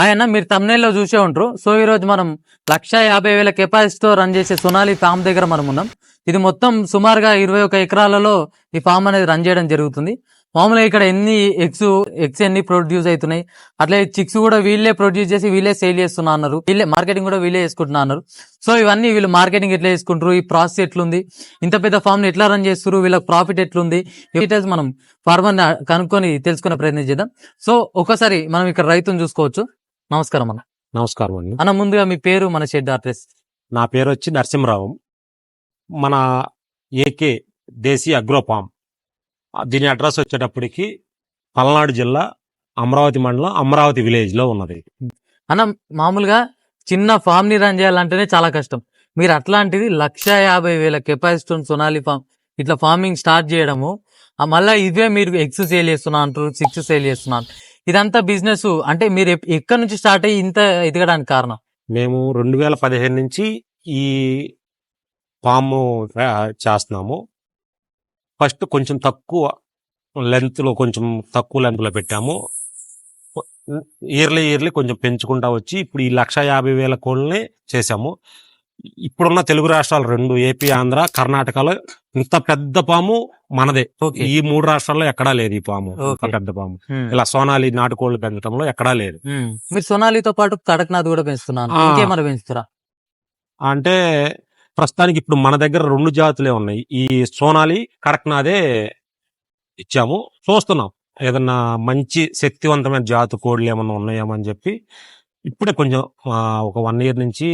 ఆయన మీరు తమ్నేల్లో చూసే ఉంటారు సో ఈ రోజు మనం లక్ష యాభై వేల కెపాసిటీతో రన్ చేసే సొనాలి ఫామ్ దగ్గర మనం ఉన్నాం. ఇది మొత్తం సుమారుగా ఇరవై ఒక ఎకరాలలో ఈ ఫామ్ అనేది రన్ చేయడం జరుగుతుంది. మామూలుగా ఇక్కడ ఎన్ని ఎగ్స్ ఎగ్స్ ఎన్ని ప్రొడ్యూస్ అవుతున్నాయి? అట్లే చిక్స్ కూడా వీళ్ళే ప్రొడ్యూస్ చేసి వీళ్ళే సేల్ చేస్తున్నా అన్నారు. వీళ్ళే మార్కెటింగ్ కూడా వీళ్ళే చేసుకుంటున్నా అన్నారు. సో ఇవన్నీ వీళ్ళు మార్కెటింగ్ ఎట్లా చేసుకుంటారు ఈ ప్రాసెస్ ఎట్లుంది? ఇంత పెద్ద ఫామ్ని ఎట్లా రన్ చేస్తారు వీళ్ళకి ప్రాఫిట్ ఎట్లుంది? డీటెయిల్స్ మనం ఫార్మర్ని కనుక్కొని తెలుసుకునే ప్రయత్నం చేద్దాం. సో ఒకసారి మనం ఇక్కడ రైతుని చూసుకోవచ్చు. నమస్కారం అన్న. నమస్కారం అండి. అన్న ముందుగా మీ పేరు మన షెడ్ అడ్రస్. నా పేరు వచ్చి నరసింహరావు. మన ఏకే దేశీ అగ్రోపామ్ దీని అడ్రస్ వచ్చేటప్పటికి పల్నాడు జిల్లా అమరావతి మండలం అమరావతి విలేజ్లో ఉన్నది. అన్న మామూలుగా చిన్న ఫామ్ని రన్ చేయాలంటేనే చాలా కష్టం. మీరు అట్లాంటిది లక్ష యాభై వేల కెపాసిటీ సొనాలి ఫామ్ ఇట్లా ఫార్మింగ్ స్టార్ట్ చేయడము మళ్ళా ఇవే మీరు ఎగ్స్ సేల్ చేస్తున్నా అంటారు సిక్స్ సేల్ చేస్తున్నారు ఇదంతా బిజినెస్ అంటే మీరు ఎక్కడి నుంచి స్టార్ట్ అయ్యి ఇంత ఎదగడానికి కారణం? మేము రెండు వేల పదిహేను నుంచి ఈ పాము చేస్తున్నాము. ఫస్ట్ కొంచెం తక్కువ లెంత్లో కొంచెం తక్కువ లెంత్లో పెట్టాము. ఇయర్లీ ఇయర్లీ కొంచెం పెంచుకుంటా వచ్చి ఇప్పుడు ఈ లక్ష యాభై వేల కోళ్ళని చేసాము ఇప్పుడున్న తెలుగు రాష్ట్రాలు రెండు ఏపీ ఆంధ్ర కర్ణాటకలో ఇంత పెద్ద పాము మనదే. ఈ మూడు రాష్ట్రాల్లో ఎక్కడా లేదు ఈ పాము. పెద్ద పాము. ఇలా సోనాలి నాటుకోళ్ళు పెంచడంలో ఎక్కడా లేదు. మీరు సొనాలితో పాటు కడక్నాథ్ కూడా పెంచుతున్నాను. పెంచుతారా? అంటే ప్రస్తుతానికి ఇప్పుడు మన దగ్గర రెండు జాతులే ఉన్నాయి. ఈ సోనాలి కడక్నాథే ఇచ్చాము. చూస్తున్నాం. ఏదన్నా మంచి శక్తివంతమైన జాతు కోళ్ళు ఏమన్నా ఉన్నాయేమో అని చెప్పి ఇప్పుడే కొంచెం ఒక వన్ ఇయర్ నుంచి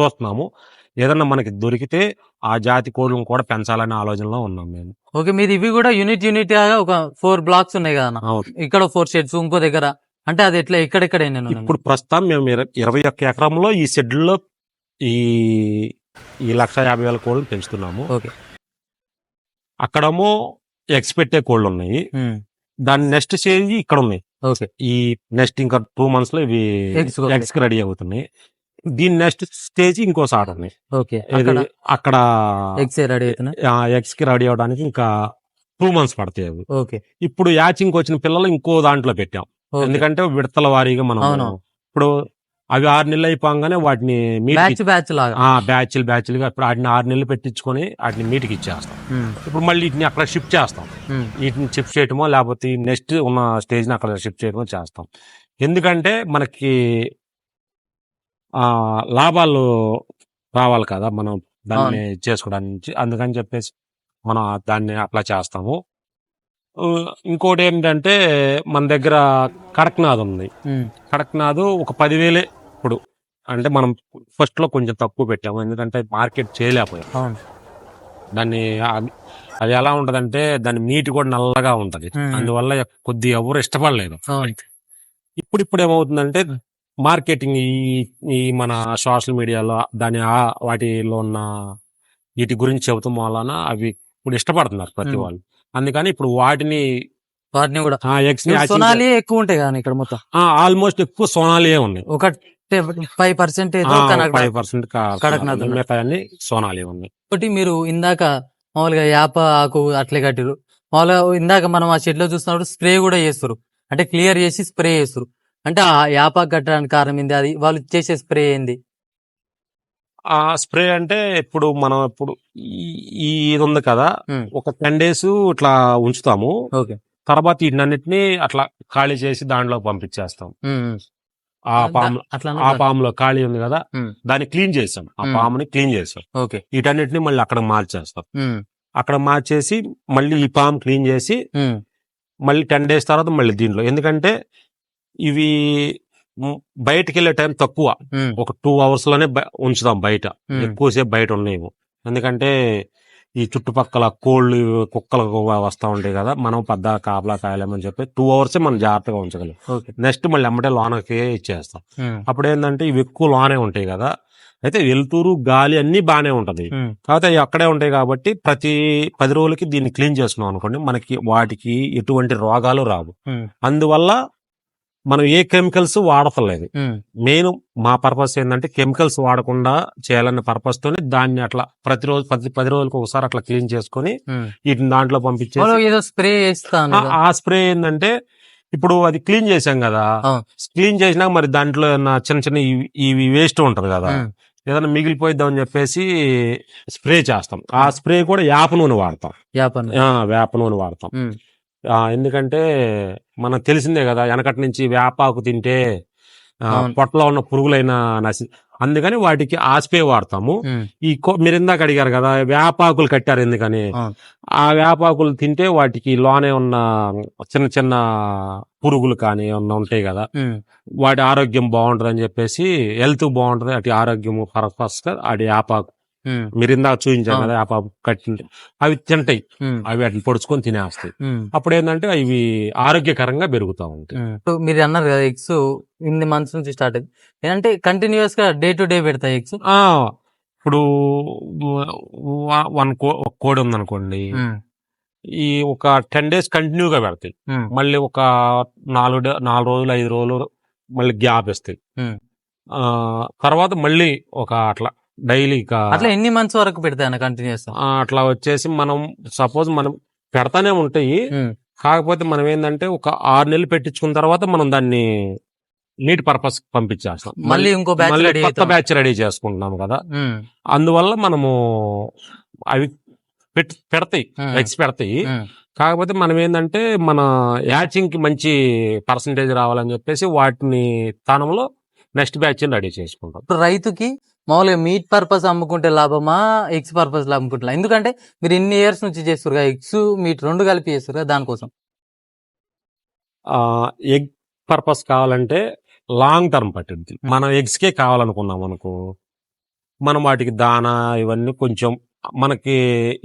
చూస్తున్నాము. ఏదన్నా మనకి దొరికితే ఆ జాతి కోళ్ళను కూడా పెంచాలనే ఆలోచనలో ఉన్నాం మేము. ఓకే మీది ఇవి కూడా యూనిట్ యూనిట్ ఒక ఫోర్ బ్లాక్స్ ఉన్నాయి కదా అన్న? అవును. ఇక్కడ ఫోర్ షెడ్స్ ఇంకో దగ్గర. అంటే అది ఎట్లా ఎక్కడెక్కడ ఎన్ని ఉన్నాయి? ఇప్పుడు ప్రస్తుతం మేము ఇర- ఇరవై ఒక్క ఎకరంలో ఈ షెడ్లో ఈ ఈ లక్ష యాభై వేల కోళ్ళు పెంచుతున్నాము. ఓకే. అక్కడేమో ఎగ్స్ పెట్టే కోళ్ళు ఉన్నాయి. ఉమ్. దాని నెక్స్ట్ స్టేజ్ ఇక్కడ ఉన్నాయి. ఓకే. ఈ నెక్స్ట్ ఇంకా టూ మంత్స్లో ఇవి Eggs కూడా ఎగ్స్కి రెడీ అవుతున్నాయి. దీని నెక్స్ట్ స్టేజ్ ఇంకో సార్ ఓకే అక్కడ ఎగ్స్ రెడీ ఎగ్స్కి రెడీ అవడానికి ఇంకా టూ మంత్స్ పడతాయి అవి. ఓకే. ఇప్పుడు యాచింగ్ వచ్చిన పిల్లలు ఇంకో దాంట్లో పెట్టాం. ఎందుకంటే విడతల వారీగా మనం. ఇప్పుడు అవి ఆరు నెలలు అయిపోగానే వాటిని మీట్ బ్యాచ్ బ్యాచ్లు బ్యాచ్లుగా ఇప్పుడు వాటిని ఆరు నెలలు పెట్టించుకొని వాటిని మీటికి ఇచ్చేస్తాం. ఇప్పుడు మళ్ళీ వీటిని అక్కడ షిఫ్ట్ చేస్తాం. వీటిని షిఫ్ట్ చేయటమో లేకపోతే నెక్స్ట్ ఉన్న స్టేజ్ని అక్కడ షిఫ్ట్ చేయడమో చేస్తాం. ఎందుకంటే మనకి లాభాలు రావాలి కదా మనం దాన్ని చేసుకోవడానికి అందుకని చెప్పేసి మనం దాన్ని అట్లా చేస్తాము. ఆ, ఇంకోటి ఏంటంటే మన దగ్గర కడక్నాథ్ ఉంది. కడక్నాథ్ ఒక పదివేలే ఇప్పుడు. అంటే మనం ఫస్ట్లో కొంచెం తక్కువ పెట్టాము. ఎందుకంటే మార్కెట్ చేయలేకపోయాం. దాన్ని ఆ- అది ఎలా ఉంటదంటే దాని మీట్ కూడా నల్లగా ఉంటది. అందువల్ల కొద్ది ఎవరు ఇష్టపడలేదు. ఇప్పుడు ఇప్పుడు ఏమవుతుందంటే మార్కెటింగ్ ఈ మన సోషల్ మీడియాలో దాని వాటిలో ఉన్న వీటి గురించి చెబుతాం వలన అవి ఇప్పుడు ఇష్టపడుతున్నారు ప్రతి. వాళ్ళు. అందుకని ఇప్పుడు వాటిని వాటిని కూడా ఎగ్స్ సొనాలి ఎక్కువ ఉంటాయి కానీ ఇక్కడ మొత్తం. ఆల్మోస్ట్ ఎక్కువ సోనాలియే ఉన్నాయి. ఒక five percentage five percent Kadaknath ఉన్నాయి. మిగతా అన్ని సోనాలి ఉన్నాయి. ఒకటి మీరు ఇందాక మామూలుగా యాప ఆకు అట్లే కట్టిరు మామూలుగా ఇందాక మనం ఆ షెడ్లో చూస్తున్నప్పుడు స్ప్రే కూడా చేస్తారు. అంటే క్లియర్ చేసి స్ప్రే చేస్తారు. అంటే ఆ యాప కట్టడానికి కారణం ఏంది? అది వాళ్ళు చేసే స్ప్రే ఏంది? ఆ స్ప్రే అంటే ఇప్పుడు మనం ఇప్పుడు ఈ- ఈ ఇది ఉంది కదా Hmm. ఒక టెన్ డేస్ ఇట్లా ఉంచుతాము. ఓకే. తర్వాత వీటినన్నిటిని అట్లా ఖాళీ చేసి దాంట్లో పంపించేస్తాం. ఆ పాము అట్లా ఆ పాములో ఖాళీ ఉంది కదా Hmm. దాన్ని క్లీన్ చేసాం ఆ Hmm. పాముని క్లీన్ చేసాం ఓకే. వీటన్నిటిని మళ్ళీ అక్కడ మార్చేస్తాం. ఉమ్, అక్కడ మార్చేసి మళ్ళీ ఈ పాము క్లీన్ చేసి ఉమ్, మళ్ళీ టెన్ డేస్ తర్వాత మళ్ళీ దీంట్లో. ఎందుకంటే ఇవి బయటికి వెళ్ళే టైం తక్కువ. ఒక టూ అవర్స్లోనే ఉంచుతాం బయట. ఎక్కువసేపు బయట ఉన్నాయేమో ఎందుకంటే ఈ చుట్టుపక్కల కోళ్ళు కుక్కలు వస్తూ ఉంటాయి కదా మనం పెద్ద కాపలా కాయలేమని చెప్పి టూ అవర్స్ మనం జాగ్రత్తగా ఉంచగలం. ఓకే. నెక్స్ట్ మళ్ళీ అమ్మటే లోనకి ఇచ్చేస్తాం. అప్పుడు ఏంటంటే ఇవి ఎక్కువ లోనే ఉంటాయి కదా. అయితే వెలుతురు గాలి అన్ని బాగానే ఉంటది. కాకపోతే అవి అక్కడే ఉంటాయి కాబట్టి ప్రతి పది రోజులకి దీన్ని క్లీన్ చేస్తున్నాం అనుకోండి మనకి వాటికి ఎటువంటి రోగాలు రావు. అందువల్ల మనం ఏ కెమికల్స్ వాడతలేదు. మెయిన్ మా పర్పస్ ఏంటంటే కెమికల్స్ వాడకుండా చేయాలన్న పర్పస్ తోని దాన్ని అట్లా ప్రతిరోజు పది పది రోజులకు ఒకసారి అట్లా క్లీన్ చేసుకొని. వీటిని దాంట్లో పంపించేసి స్ప్రే ఆ- స్ప్రే ఏంటంటే ఇప్పుడు అది క్లీన్ చేసాం కదా. క్లీన్ చేసినాక మరి దాంట్లో చిన్న చిన్న ఇవి- వేస్ట్ ఉంటది కదా. ఏదైనా మిగిలిపోయిద్దామని చెప్పేసి స్ప్రే చేస్తాం. ఆ స్ప్రే కూడా వేప నూనె వాడతాం. వేప నూనె. వాడతాం. ఎందుకంటే మనకు తెలిసిందే కదా వెనకటి నుంచి వేపాకు తింటే. పొట్టలో ఉన్న పురుగులైన నశి అందుకని వాటికి ఆ స్ప్రే వాడతాము ఈ మీరు ఇందాక అడిగారు కదా వేపాకులు కట్టారు ఎందుకని. ఆ వేపాకులు తింటే వాటికి లోనే ఉన్న చిన్న చిన్న పురుగులు కానీ ఏమన్నా ఉంటాయి కదా వాటి ఆరోగ్యం బాగుంటది అని చెప్పేసి హెల్త్ బాగుంటది అటు ఆరోగ్యం పర్పస్గా అటు వేపాకు. మీరు ఇందాక అవును. కదా వేపాకు కట్టి అవి తింటాయి. అవి వాటిని పొడుచుకొని తినేస్తాయి. అప్పుడు ఏంటంటే అవి ఆరోగ్యకరంగా పెరుగుతా ఉంటాయి. ఇప్పుడు మీరు అన్నారు కదా ఎగ్స్ ఇన్ని మంత్స్ నుంచి స్టార్ట్ అయింది. ఏంటంటే కంటిన్యూస్గా డే టు డే పెడతాయి ఎగ్స్? ఆ ఇప్పుడు వన్ కో ఒక కోడి ఉందనుకోండి. ఈ ఒక టెన్ డేస్ కంటిన్యూగా పెడతాయి. మళ్ళీ ఒక నాలుగు డే- నాలుగు రోజులు ఐదు రోజులు మళ్ళీ గ్యాప్ ఇస్తాయి. ఆ, తర్వాత మళ్ళీ ఒక అట్లా డైలీ అట్లా ఎన్ని మంత్స్ వరకు పెడతాయి అన్న కంటిన్యూస్ అట్లా వచ్చేసి మనం సపోజ్ మనం పెడతానే ఉంటాయి కాకపోతే మనం ఏంటంటే ఒక ఆరు నెలలు పెట్టించుకున్న తర్వాత మనం దాన్ని నీట్ పర్పస్ పంపించేస్తాం. మళ్ళీ ఇంకో బ్యాచ్ మళ్ళీ రెడీ కొత్త బ్యాచ్ రెడీ చేసుకుంటున్నాం కదా. అందువల్ల మనము అవి పెడతాయి ఎగ్స్ పెడతాయి. కాకపోతే మనం ఏంటంటే మన యాచింగ్కి మంచి పర్సంటేజ్ రావాలని చెప్పేసి వాటిని స్థానంలో నెక్స్ట్ బ్యాచ్ రెడీ చేసుకుంటాం. రైతుకి మామూలుగా మీట్ పర్పస్ అమ్ముకుంటే లాభమా ఎగ్స్ పర్పస్ అమ్ముకుంటా ఎందుకంటే మీరు ఇన్ని ఇయర్స్ నుంచి చేస్తారు ఎగ్స్ మీట్ రెండు కలిపి చేస్తారు దానికోసం. ఎగ్ పర్పస్ కావాలంటే లాంగ్ టర్మ్ పట్టింది మనం ఎగ్స్ కే కావాలనుకున్నాం అనుకో మనం వాటికి దానా ఇవన్నీ కొంచెం మనకి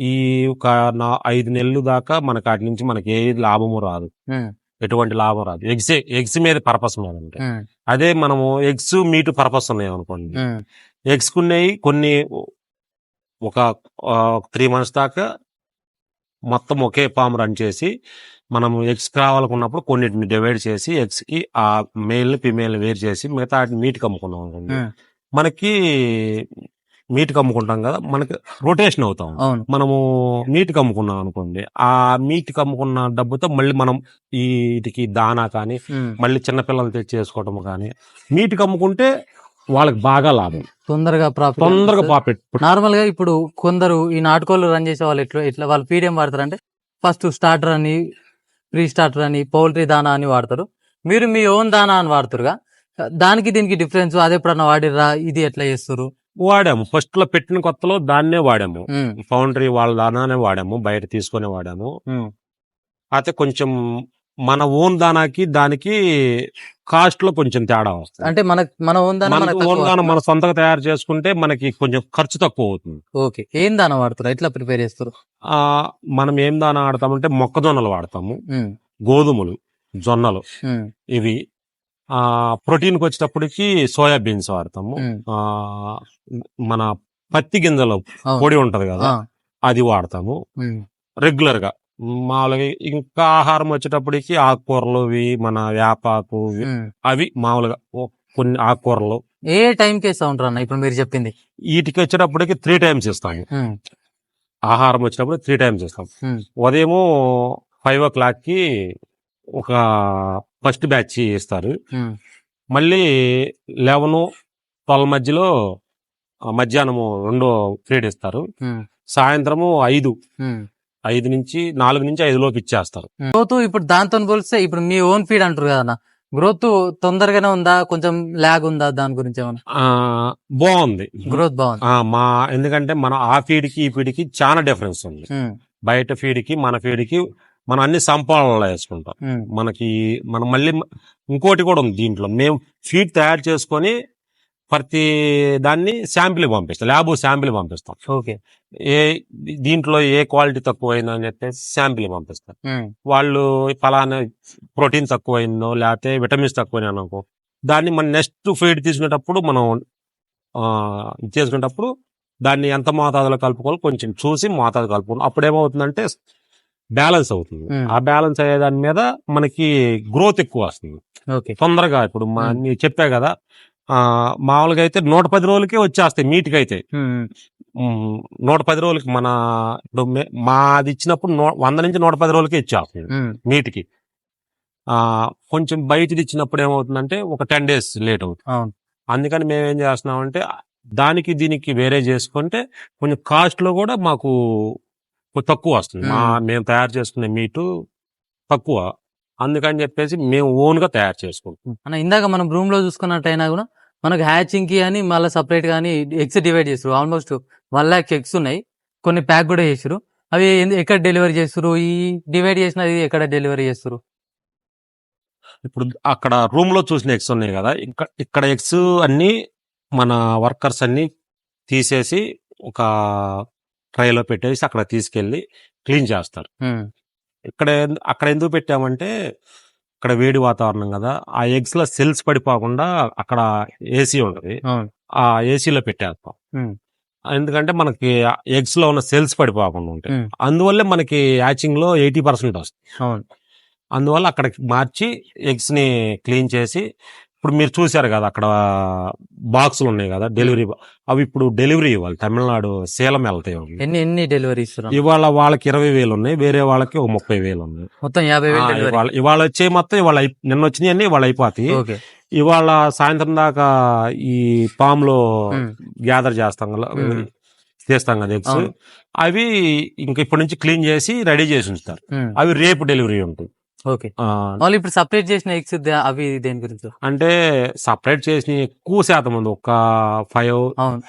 ఈ ఒక నా ఐదు నెలలు దాకా మనకి వాటి నుంచి మనకి ఏ లాభము రాదు. ఉమ్, ఎటువంటి లాభం రాదు. ఎగ్స్ ఎగ్స్ మీద పర్పస్ మీద అంటే అదే మనము ఎగ్స్ మీట్ పర్పస్ ఉన్నాయి అనుకోండి ఉమ్, ఎగ్స్ ఉన్నాయి కొన్ని ఒక త్రీ మంత్స్ దాకా మొత్తం ఒకే ఫామ్ రన్ చేసి మనం ఎగ్స్ కావాలనుకున్నప్పుడు కొన్నిటిని డివైడ్ చేసి ఎగ్స్కి ఆ మేల్ ఫిమేల్ వేరు చేసి మిగతా మీట్ కమ్ముకున్నాం అనుకోండి. మనకి మీట్ కమ్ముకుంటాం కదా మనకి రొటేషన్ అవుతాం మనము మీట్ కమ్ముకున్నాం అనుకోండి ఆ మీట్ కమ్ముకున్న డబ్బుతో మళ్ళీ మనం ఈ వీటికి దానా కానీ మళ్ళీ చిన్నపిల్లలు తెచ్చి చేసుకోవడం కానీ మీట్ కమ్ముకుంటే వాళ్ళకి బాగా లాభం. తొందరగా ప్రాఫిట్ తొందరగా ప్రాఫిట్ నార్మల్గా ఇప్పుడు కొందరు ఈ నాటుకోళ్ళు రన్ చేసే వాళ్ళు ఎట్లా ఇట్లా వాళ్ళు ఏం వాడతారు అంటే ఫస్ట్ స్టార్టర్ అని ప్రీ స్టార్టర్ అని పౌల్ట్రీ దానా అని వాడతారు. మీరు మీ ఓన్ దానా అని వాడుతారుగా. దానికి దీనికి డిఫరెన్స్ అదే ఎప్పుడన్నా వాడిర్రా? ఇది ఎట్లా చేస్తారు? వాడాము. ఫస్ట్లో పెట్టిన కొత్తలో దాన్నే వాడాము. ఫౌండరీ వాళ్ళ దానానే వాడాము. బయట తీసుకొని వాడాము. అయితే కొంచెం మన ఓన్ దానాకి దానికి కాస్ట్లో కొంచెం తేడా వస్తుంది. అంటే మన మన ఓన్ దానా ఓన్ దానం మన సొంతగా తయారు చేసుకుంటే మనకి కొంచెం ఖర్చు తక్కువ అవుతుంది. ఓకే. ఏం దానా వాడతారు ఎట్లా ప్రిపేర్ చేస్తారు? ఆ మనం ఏం దానా ఆడతామంటే మొక్కజొన్నలు వాడతాము. గోధుమలు జొన్నలు ఇవి. ఆ ప్రోటీన్కి వచ్చేటప్పటికి సోయాబీన్స్ వాడతాము. ఆ మన పత్తి గింజలు. పొడి ఉంటది కదా అది వాడతాము. రెగ్యులర్గా మామూలుగా ఇంకా ఆహారం వచ్చేటప్పటికి ఆకుకూరలు ఇవి మన వేపాకు. అవి మామూలుగా కొన్ని ఆకుకూరలు. ఏ టైం కి వేస్తా ఉంటారు అన్న ఇప్పుడు మీరు చెప్పింది? వీటికి వచ్చేటప్పటికి త్రీ టైమ్స్ ఇస్తాము ఉమ్, ఆహారం వచ్చినప్పుడు త్రీ టైమ్స్ ఇస్తాం ఉదయము ఫైవ్ ఓ క్లాక్కి ఒక ఫస్ట్ బ్యాచ్ ఇస్తారు మళ్ళీ లెవెన్ ట్వెల్వ్ మధ్యలో మధ్యాహ్నము రెండో ఫీడ్ ఇస్తారు. సాయంత్రము ఐదు. ఐదు నుంచి నాలుగు నుంచి ఐదు లోపు ఇచ్చేస్తారు. గ్రోత్ ఇప్పుడు దాంతో పోలిస్తే ఇప్పుడు మీ ఓన్ ఫీడ్ అంటారు కదా గ్రోత్ తొందరగానే ఉందా? కొంచెం ల్యాగ్ ఉందా? దాని గురించి ఏమన్నా? బాగుంది. గ్రోత్ బాగుంది. మా ఎందుకంటే మన ఆ ఫీడ్కి ఈ ఫీడ్కి చాలా డిఫరెన్స్ ఉంది. బయట ఫీడ్కి మన ఫీడ్కి మనం అన్ని సంపాదనలో వేసుకుంటాం. మనకి మనం మళ్ళీ ఇంకోటి కూడా ఉంది దీంట్లో. మేము ఫీడ్ తయారు చేసుకొని ప్రతి దాన్ని శాంపిల్ పంపిస్తాం. ల్యాబ్ శాంపిల్ పంపిస్తాం. ఓకే. ఏ దీంట్లో ఏ క్వాలిటీ తక్కువైందో అని చెప్పేసి శాంపిల్ పంపిస్తాం. వాళ్ళు ఫలానా ప్రోటీన్ తక్కువైందో లేకపోతే విటమిన్స్ తక్కువైనా అనుకో దాన్ని మన నెక్స్ట్ ఫీడ్ తీసుకునేటప్పుడు మనం చేసుకునేటప్పుడు దాన్ని ఎంత మోతాదులో కలుపుకోవాలి కొంచెం చూసి మోతాదు కలుపుకోవాలి అప్పుడు ఏమవుతుందంటే బ్యాలెన్స్ అవుతుంది. ఆ బ్యాలెన్స్ అయ్యే దాని మీద మనకి గ్రోత్ ఎక్కువ వస్తుంది. ఓకే. తొందరగా ఇప్పుడు మా చెప్పా కదా మామూలుగా అయితే నూట పది రోజులకే వచ్చేస్తాయి మీట్కి అయితే. నూట పది రోజులకి మన ఇప్పుడు మాది ఇచ్చినప్పుడు వంద నుంచి నూట పది రోజులకే ఇచ్చేస్తుంది మీట్కి ఆ, కొంచెం బయటది ఇచ్చినప్పుడు ఏమవుతుందంటే ఒక టెన్ డేస్ లేట్ అవుతుంది. అందుకని మేము ఏం చేస్తున్నామంటే దానికి దీనికి వేరే చేసుకుంటే కొంచెం కాస్ట్లో కూడా మాకు తక్కువ వస్తుంది. మా మ్మ్. తయారు చేసుకునే మీటు తక్కువ. అందుకని చెప్పేసి మేము ఓన్గా తయారు చేసుకుంటాం ఇందాక మనం రూమ్లో చూసుకున్నట్టయినా కూడా మనకు హ్యాచింగ్కి అని మళ్ళీ సపరేట్ అని ఎగ్స్ డివైడ్ చేస్తారు ఆల్మోస్ట్ వన్ ల్యాక్ ఎగ్స్ ఉన్నాయి. కొన్ని ప్యాక్ కూడా చేసారు అవి ఎక్కడ డెలివరీ చేస్తారు ఈ డివైడ్ చేసినది ఎక్కడ డెలివరీ చేస్తారు ఇప్పుడు అక్కడ రూమ్లో చూసిన ఎగ్స్ ఉన్నాయి కదా. ఇక్కడ ఇక్కడ ఎగ్స్ అన్ని మన వర్కర్స్ అన్ని తీసేసి ఒక ట్రైలో పెట్టేసి అక్కడ తీసుకెళ్ళి క్లీన్ చేస్తారు. ఇక్కడ అక్కడ ఎందుకు పెట్టామంటే ఇక్కడ వేడి వాతావరణం కదా ఆ ఎగ్స్లో సెల్స్ పడిపోకుండా అక్కడ ఏసీ ఉంటది. ఆ ఏసీలో పెట్టేస్తాం. ఎందుకంటే మనకి ఎగ్స్లో ఉన్న సెల్స్ పడిపోకుండా ఉంటాయి. అందువల్లే మనకి హ్యాచింగ్లో ఎయిటీ పర్సెంట్ వస్తుంది. అందువల్ల అక్కడికి మార్చి ఎగ్స్ని క్లీన్ చేసి ఇప్పుడు మీరు చూశారు కదా అక్కడ బాక్సులు ఉన్నాయి కదా డెలివరీ అవి ఇప్పుడు డెలివరీ ఇవ్వాలి. తమిళనాడు సేలం వెళ్తాయి. ఎన్ని ఎన్ని డెలివరీ ఇస్తారు ఇవాళ వాళ్ళకి ఇరవై వేలు ఉన్నాయి వేరే వాళ్ళకి ఒక ముప్పై వేలు ఉన్నాయి. మొత్తం యాభై వేలు ఇవాళ వచ్చే మొత్తం ఇవాళ నిన్న వచ్చినాయి అన్ని ఇవాళ అయిపోతాయి. ఇవాళ సాయంత్రం దాకా ఈ పామ్లో గ్యాదర్ చేస్తాం కదా. చేస్తాం కదా ఎగ్స్. అవి ఇంక ఇప్పటి నుంచి క్లీన్ చేసి రెడీ చేసి ఉంచుతారు. అవి రేపు డెలివరీ ఉంటుంది. ఓకే. వాళ్ళు ఇప్పుడు సపరేట్ చేసిన ఎగ్స్ అవి దేని గురించి? అంటే సపరేట్ చేసిన ఎక్కువ శాతం ఉంది ఒక ఫైవ్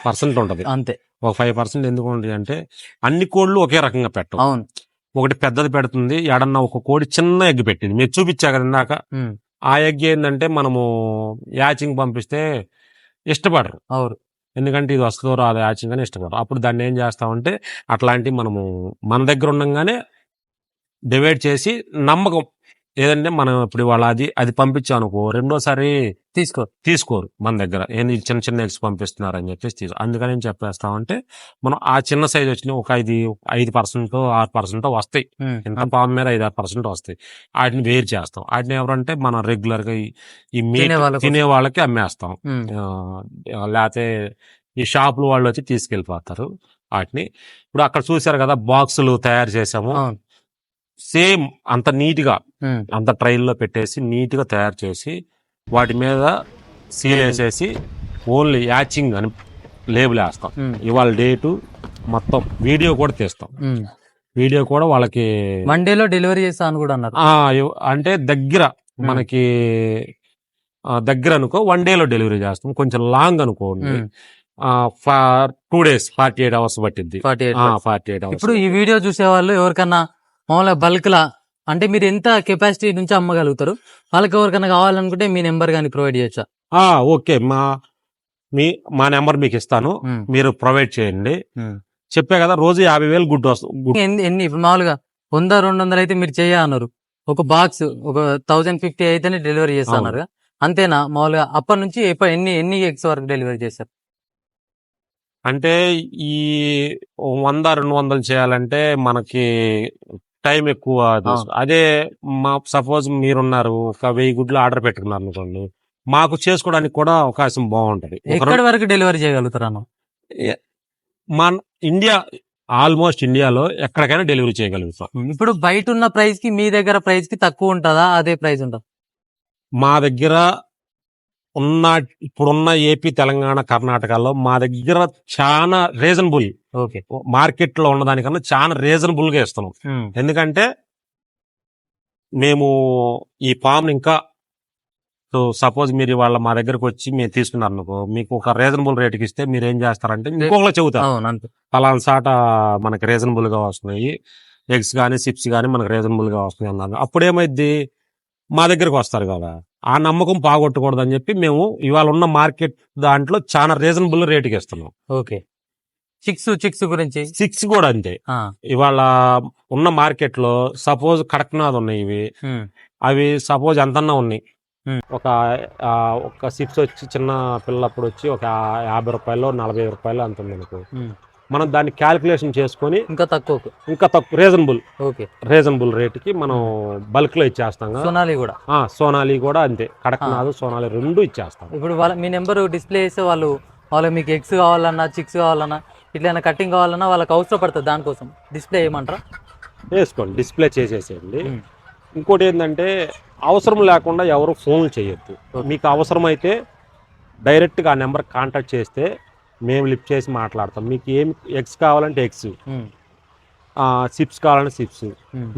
పర్సెంట్ ఉంటది. అంతే. ఒక ఫైవ్ పర్సెంట్ ఎందుకు ఉంటుంది అంటే అన్ని కోళ్ళు ఒకే రకంగా పెట్టవు. అవును. ఒకటి పెద్దది పెడుతుంది. ఎడన్నా ఒక కోడి చిన్న ఎగ్ పెట్టింది. మీరు చూపించా కదా ఇందాక? ఆ ఎగ్ ఏంటంటే మనము యాచింగ్ పంపిస్తే ఇష్టపడరు. అవును. ఎందుకంటే ఇది వస్తుందో రాదో యాచింగ్ అని ఇష్టపడరు. అప్పుడు దాన్ని ఏం చేస్తామంటే అట్లాంటి మనము మన దగ్గర ఉండగానే డివైడ్ చేసి నమ్మకం ఏదంటే మనం ఇప్పుడు వాళ్ళ అది అది పంపించాం అనుకో రెండోసారి తీసుకో తీసుకోరు మన దగ్గర. ఏంది చిన్న చిన్న ఎగ్స్ పంపిస్తున్నారు అని చెప్పేసి తీసు అందుకని ఏం చెప్పేస్తామంటే మనం ఆ చిన్న సైజ్ వచ్చిన ఒక ఐదు ఐదు పర్సెంట్ ఆరు పర్సెంట్ వస్తాయి. ఇంత పాము మీద ఐదు ఆరు పర్సెంట్ వస్తాయి. వాటిని వేరు చేస్తాం. వాటిని ఎవరంటే మనం రెగ్యులర్గా ఈ- తినే వాళ్ళకి అమ్మేస్తాం. లేకపోతే ఈ షాపులు వాళ్ళు వచ్చి తీసుకెళ్ళిపోతారు వాటిని. ఇప్పుడు అక్కడ చూశారు కదా బాక్సులు తయారు చేసాము. సేమ్ అంత నీట్గా ఉమ్, అంత ట్రైల్లో పెట్టేసి నీట్గా తయారు చేసి వాటి మీద సీల్ వేసేసి ఓన్లీ యాచింగ్ అని లేబుల్ వేస్తాం. ఇవాళ డేటు మొత్తం వీడియో కూడా తీస్తాం. వీడియో కూడా వాళ్ళకి వన్ డే లో డెలివరీ చేస్తా అని కూడా అన్నారు. ఆ ఇవ్- అంటే దగ్గర మనకి ఆ, దగ్గర అనుకో వన్ డే లో డెలివరీ చేస్తాం. కొంచెం లాంగ్ అనుకోండి. Two days forty eight hours పట్టింది forty eight forty eight hours ఇప్పుడు ఈ వీడియో చూసే వాళ్ళు ఎవరికన్నా మామూలుగా బల్క్ లా అంటే మీరు ఎంత కెపాసిటీ నుంచి అమ్మగలుగుతారు? వాళ్ళకి ఎవరికైనా కావాలనుకుంటే మీ నెంబర్ కానీ ప్రొవైడ్ చేయొచ్చా? ఓకే. మా మీ మా నెంబర్ మీకు ఇస్తాను. మీరు ప్రొవైడ్ చేయండి. చెప్పే కదా రోజు యాభై వేలు గుడ్డు వస్తుంది ఎన్ని ఎన్ని ఇప్పుడు మామూలుగా వంద రెండు వందలు అయితే మీరు చెయ్య అన్నారు. ఒక బాక్స్ ఒక థౌజండ్ ఫిఫ్టీ అయితేనే డెలివరీ చేస్తా అవును. అన్నారు అంతేనా? మామూలుగా అప్పటి నుంచి ఎప్ప- ఎన్ని ఎన్ని ఎగ్స్ వరకు డెలివరీ చేస్తారు అంటే ఈ వంద రెండు వందలు చేయాలంటే మనకి టైం ఎక్కువ తీసుకు- అదే మా సపోజ్ మీరున్నారు ఒక వెయ్యి గుడ్లు ఆర్డర్ పెట్టుకున్నారు అనుకోండి మాకు చేసుకోవడానికి కూడా అవకాశం బాగుంటది. ఎక్కడి వరకు డెలివరీ చేయగలుగుతారు మన ఇండియా ఆల్మోస్ట్ ఇండియాలో ఎక్కడికైనా డెలివరీ చేయగలుగుతాం. ఇప్పుడు బయట ఉన్న ప్రైస్కి మీ దగ్గర ప్రైస్కి తక్కువ ఉంటుందా? అదే ప్రైస్ ఉంటుందా? మా దగ్గర ఉన్న ఇప్పుడున్న ఏపీ తెలంగాణ కర్ణాటకలో మా దగ్గర చాలా రీజనబుల్ మార్కెట్లో ఉన్నదానికన్నా చాలా రీజనబుల్గా ఇస్తున్నాం ఎందుకంటే మేము ఈ పామ్ ఇంకా సో సపోజ్ మీరు వాళ్ళ మా దగ్గరకు వచ్చి మేము తీసుకున్నారు అనుకో మీకు ఒక రీజనబుల్ రేట్కి ఇస్తే మీరు ఏం చేస్తారంటే ఇంకొకరు చెబుతారు. పలానా సాట మనకి రీజనబుల్గా వస్తున్నాయి. ఎగ్స్ కానీ సిప్స్ కానీ మనకి రీజనబుల్గా వస్తున్నాయి అన్నారు. అప్పుడు ఏమైద్ది? మా దగ్గరకు వస్తారు కదా. ఆ నమ్మకం పోగొట్టకూడదు అని చెప్పి మేము ఇవాళ ఉన్న మార్కెట్ దాంట్లో చాలా రీజనబుల్ రేటుకి ఇస్తున్నాం ఓకే. చిక్స్ చిక్స్ గురించి? సిక్స్ కూడా అంతే. ఆ, ఇవాళ ఉన్న మార్కెట్లో సపోజ్ కడక్నాథ్ ఉన్నాయి ఇవి. ఉమ్, అవి సపోజ్ ఎంతన్నా ఉన్నాయి. Hmm. ఒక ఆ, ఒక సిప్స్ వచ్చి చిన్న పిల్లప్పుడు వచ్చి ఒక యాభై రూపాయలు నలభై రూపాయలు అంత ఉంది ఉమ్. మనం దాన్ని క్యాలిక్యులేషన్ చేసుకొని ఇంకా తక్కువ ఇంకా తక్కువ రీజనబుల్. ఓకే. రీజనబుల్ రేట్కి మనం బల్క్లో ఇచ్చేస్తాం కదా. సోనాలి కూడా. ఆ, సోనాలి కూడా అంతే. కడక్నాథ్ సోనాలి రెండు ఇచ్చేస్తాం. ఇప్పుడు వాళ్ళ మీ నెంబర్ డిస్ప్లే చేస్తే వాళ్ళు వాళ్ళకి మీకు ఎగ్స్ కావాలన్నా చిక్స్ కావాలన్నా ఇట్లా కటింగ్ కావాలన్నా వాళ్ళకి అవసరం పడుతుంది దానికోసం. డిస్ప్లే చేయమంటారా వేసుకోండి. డిస్ప్లే చేసేసేయండి. ఇంకోటి ఏంటంటే అవసరం లేకుండా ఎవరు ఫోన్లు చేయొద్దు. మీకు అవసరమైతే డైరెక్ట్గా ఆ నెంబర్ కాంటాక్ట్ చేస్తే మేము లిఫ్ట్ చేసి మాట్లాడతాం. మీకు ఏం ఎగ్స్ కావాలంటే ఎగ్స్ సిప్స్ కావాలంటే సిప్స్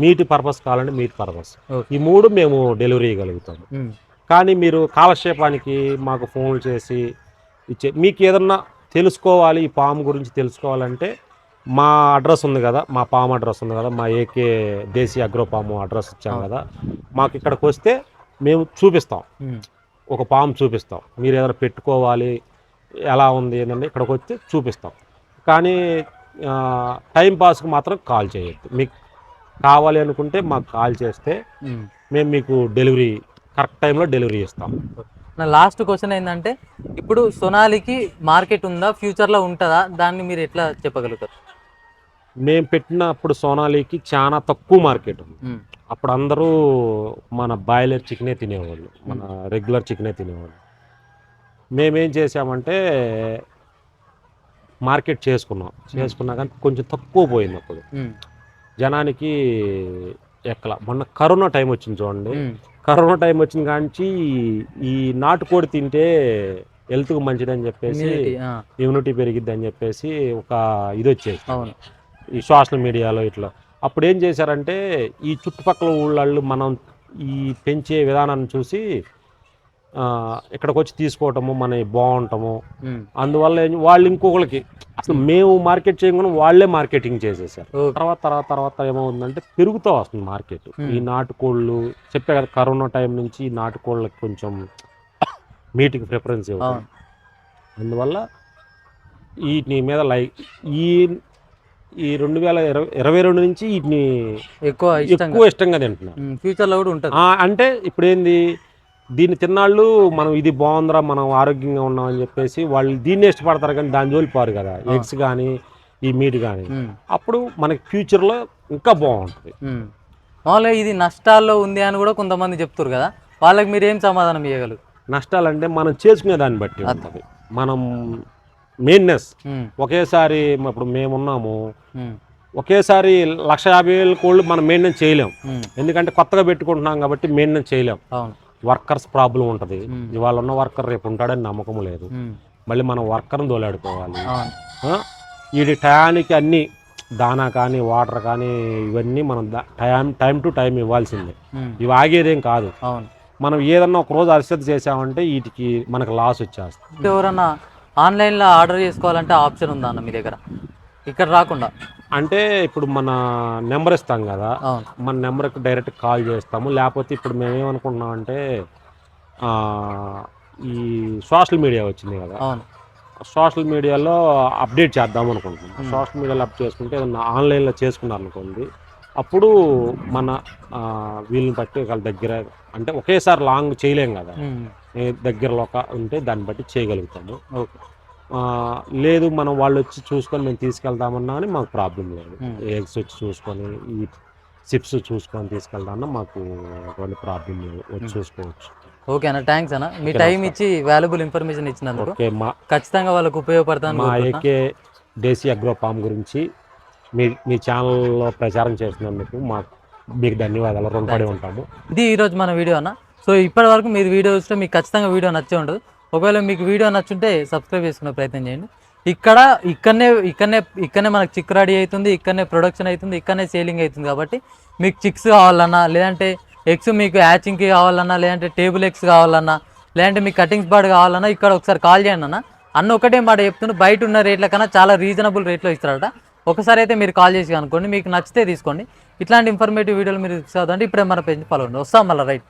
మీట్ పర్పస్ కావాలంటే మీట్ పర్పస్. ఈ మూడు మేము డెలివరీ ఇవ్వగలుగుతాం ఉమ్, కానీ మీరు కాలక్షేపానికి మాకు ఫోన్లు చేసి ఇచ్చే మీకు ఏదన్నా తెలుసుకోవాలి ఈ పాము గురించి తెలుసుకోవాలంటే మా అడ్రస్ ఉంది కదా మా పాము అడ్రస్ ఉంది కదా మా AK Desi agro farm address ఇచ్చాం కదా మాకు ఇక్కడికి వస్తే మేము చూపిస్తాం. ఒక పాము చూపిస్తాం. మీరు ఏదైనా పెట్టుకోవాలి ఎలా ఉంది ఏంటంటే ఇక్కడికి వచ్చి చూపిస్తాం. కానీ టైం పాస్కి మాత్రం కాల్ చేయొద్దు. మీకు కావాలి అనుకుంటే మాకు కాల్ చేస్తే. మేము మీకు డెలివరీ కరెక్ట్ టైంలో డెలివరీ ఇస్తాం. నా లాస్ట్ క్వశ్చన్ ఏంటంటే ఇప్పుడు సొనాలికి మార్కెట్ ఉందా ఫ్యూచర్లో ఉంటుందా? దాన్ని మీరు ఎట్లా చెప్పగలుగుతారు? మేము పెట్టినప్పుడు సోనాలికి చాలా తక్కువ మార్కెట్ ఉంది. అప్పుడు అందరూ మన బాయిలర్ చికెనే తినేవాళ్ళు మన రెగ్యులర్ చికెనే తినేవాళ్ళు. మేమేం చేసామంటే మార్కెట్ చేసుకున్నాం. చేసుకున్నా కానీ కొంచెం తక్కువ పోయింది అప్పుడు. జనానికి ఎక్కల. మొన్న కరోనా టైం వచ్చింది చూడండి. కరోనా టైం వచ్చిన కాంచి ఈ నాటుకోడి తింటే హెల్త్కి మంచిదని చెప్పేసి ఇమ్యూనిటీ పెరిగిద్ది అని చెప్పేసి ఒక ఇది వచ్చేసి అవును. ఈ సోషల్ మీడియాలో ఇట్లా. అప్పుడు ఏం చేశారంటే ఈ చుట్టుపక్కల ఊళ్ళళ్ళు మనం ఈ పెంచే విధానాన్ని చూసి ఇక్కడికి వచ్చి తీసుకోవటము మన బాగుంటాము. అందువల్ల వాళ్ళు ఇంకొకరికి అసలు మేము మార్కెట్ చేయకుండా వాళ్ళే మార్కెటింగ్ చేసేసారు. తర్వాత తర్వాత తర్వాత ఏమవుతుందంటే పెరుగుతూ వస్తుంది మార్కెట్. ఈ నాటుకోళ్ళు చెప్పే కదా కరోనా టైం నుంచి ఈ నాటుకోళ్ళకి కొంచెం మీటికి ప్రిఫరెన్స్ ఇవ్వడం అవును. అందువల్ల వీటిని మీద లైక్ ఈ ఈ రెండు వేల ఇరవై ఇరవై రెండు నుంచి వీటిని ఎక్కువ ఎక్కువ ఇష్టంగా తింటున్నారు. ఫ్యూచర్లో కూడా ఉంటుంది. అంటే ఇప్పుడు ఏంది దీన్ని తిన్నాళ్ళు మనం ఇది బాగుందిరా మనం ఆరోగ్యంగా ఉన్నామని చెప్పేసి వాళ్ళు దీన్ని ఇష్టపడతారు కానీ దాని జోలి పారు కదా. ఎగ్స్ కానీ ఈ మీట్ కానీ అప్పుడు మనకి ఫ్యూచర్లో ఇంకా బాగుంటుంది. మామూలుగా ఇది నష్టాల్లో ఉంది అని కూడా కొంతమంది చెప్తారు కదా. వాళ్ళకి మీరు ఏం సమాధానం ఇవ్వగలరు నష్టాలంటే మనం చేసుకునే దాన్ని బట్టి. ఉంటుంది. మనం మెయిన్నెస్ ఒకేసారి ఇప్పుడు మేమున్నాము. ఒకేసారి లక్ష యాభై వేల కోళ్ళు మనం మెయింటెనెన్స్ చేయలేం. ఎందుకంటే కొత్తగా పెట్టుకుంటున్నాం కాబట్టి మెయింటెనెన్స్ చేయలేం. వర్కర్స్ ప్రాబ్లం ఉంటుంది. ఇవాళ ఉన్న వర్కర్ రేపు ఉంటాడని నమ్మకం లేదు మళ్ళీ మనం వర్కర్ని దోలాడుకోవాలి? వీడి టయానికి అన్ని దానా కానీ వాటర్ కానీ ఇవన్నీ మనం టైం టైం టు టైం ఇవ్వాల్సిందే. ఇవి ఆగేదేం కాదు. మనం ఏదన్నా ఒక రోజు అశ్రద్ధ చేసామంటే వీటికి మనకు లాస్ వచ్చేస్తుంది ఎవరన్నా ఆన్లైన్లో ఆర్డర్ చేసుకోవాలంటే ఆప్షన్ ఉందా అన్న మీ దగ్గర? ఇక్కడ రాకుండా. అంటే ఇప్పుడు మన నెంబర్ ఇస్తాం కదా మన నెంబర్కి డైరెక్ట్ కాల్ చేస్తాము. లేకపోతే ఇప్పుడు మేము ఏమనుకుంటున్నాం అంటే ఈ సోషల్ మీడియా వచ్చింది కదా. సోషల్ మీడియాలో అప్డేట్ చేద్దాం అనుకుంటున్నాం. సోషల్ మీడియాలో అప్ చేసుకుంటే ఏదన్నా ఆన్లైన్లో చేసుకున్నారు అనుకోండి అప్పుడు మన వీళ్ళని బట్టి వాళ్ళ దగ్గర అంటే ఒకేసారి లాంగ్ చేయలేం కదా. దగ్గరలో ఒక ఉంటే దాన్ని బట్టి చేయగలుగుతాము. ఓకే. లేదు మనం వాళ్ళు వచ్చి చూసుకొని మేము తీసుకెళ్తామన్నా అని మాకు ప్రాబ్లం లేదు. ఎగ్స్ వచ్చి చూసుకొని ఈ చిప్స్ చూసుకొని తీసుకెళ్తామన్నా మాకు ఎటువంటి ప్రాబ్లం లేదు. వచ్చి. చూసుకోవచ్చు. ఓకే అన్న థ్యాంక్స్ అన్న. మీ టైం. ఇచ్చి వాల్యుబుల్ ఇన్ఫర్మేషన్ ఇచ్చినందుకు ఓకే మా ఖచ్చితంగా వాళ్ళకు ఉపయోగపడతాను మా ఏకే దేశీ అగ్రో ఫామ్ గురించి మీ మీ ఛానల్లో ప్రచారం చేసినందుకు మా మీకు ధన్యవాదాలు. రుణపడి ఉంటాము. ఇది ఈరోజు మన వీడియో అన్న. సో ఇప్పటి వరకు మీరు వీడియో చూస్తే మీకు ఖచ్చితంగా వీడియో నచ్చే ఉంటుంది ఒకవేళ మీకు వీడియో నచ్చుంటే సబ్స్క్రైబ్ చేసుకునే ప్రయత్నం చేయండి. ఇక్కడ ఇక్కడనే ఇక్కడనే ఇక్కడనే మనకు చిక్ రెడీ అవుతుంది ఇక్కడనే ప్రొడక్షన్ అవుతుంది ఇక్కడనే సేలింగ్ అవుతుంది కాబట్టి మీకు చిక్స్ కావాలన్నా లేదంటే ఎగ్స్ మీకు హ్యాచింగ్కి కావాలన్నా లేదంటే టేబుల్ ఎగ్స్ కావాలన్నా లేదంటే మీకు కటింగ్స్ బర్డ్ కావాలన్నా ఇక్కడ ఒకసారి కాల్ చేయండి అన్న. అన్న ఒకటే మాట చెప్తుంటే బయట ఉన్న రేట్ల కన్నా చాలా రీజనబుల్ రేట్లో ఇస్తారట. ఒకసారి అయితే మీరు కాల్ చేసి అనుకోండి మీకు నచ్చితే తీసుకోండి. ఇట్లాంటి ఇన్ఫర్మేటివ్ వీడియోలు మీరు చదవండి ఇప్పుడే మన పేజ్ ఫాలో అండి వస్తాం మళ్ళీ రైట్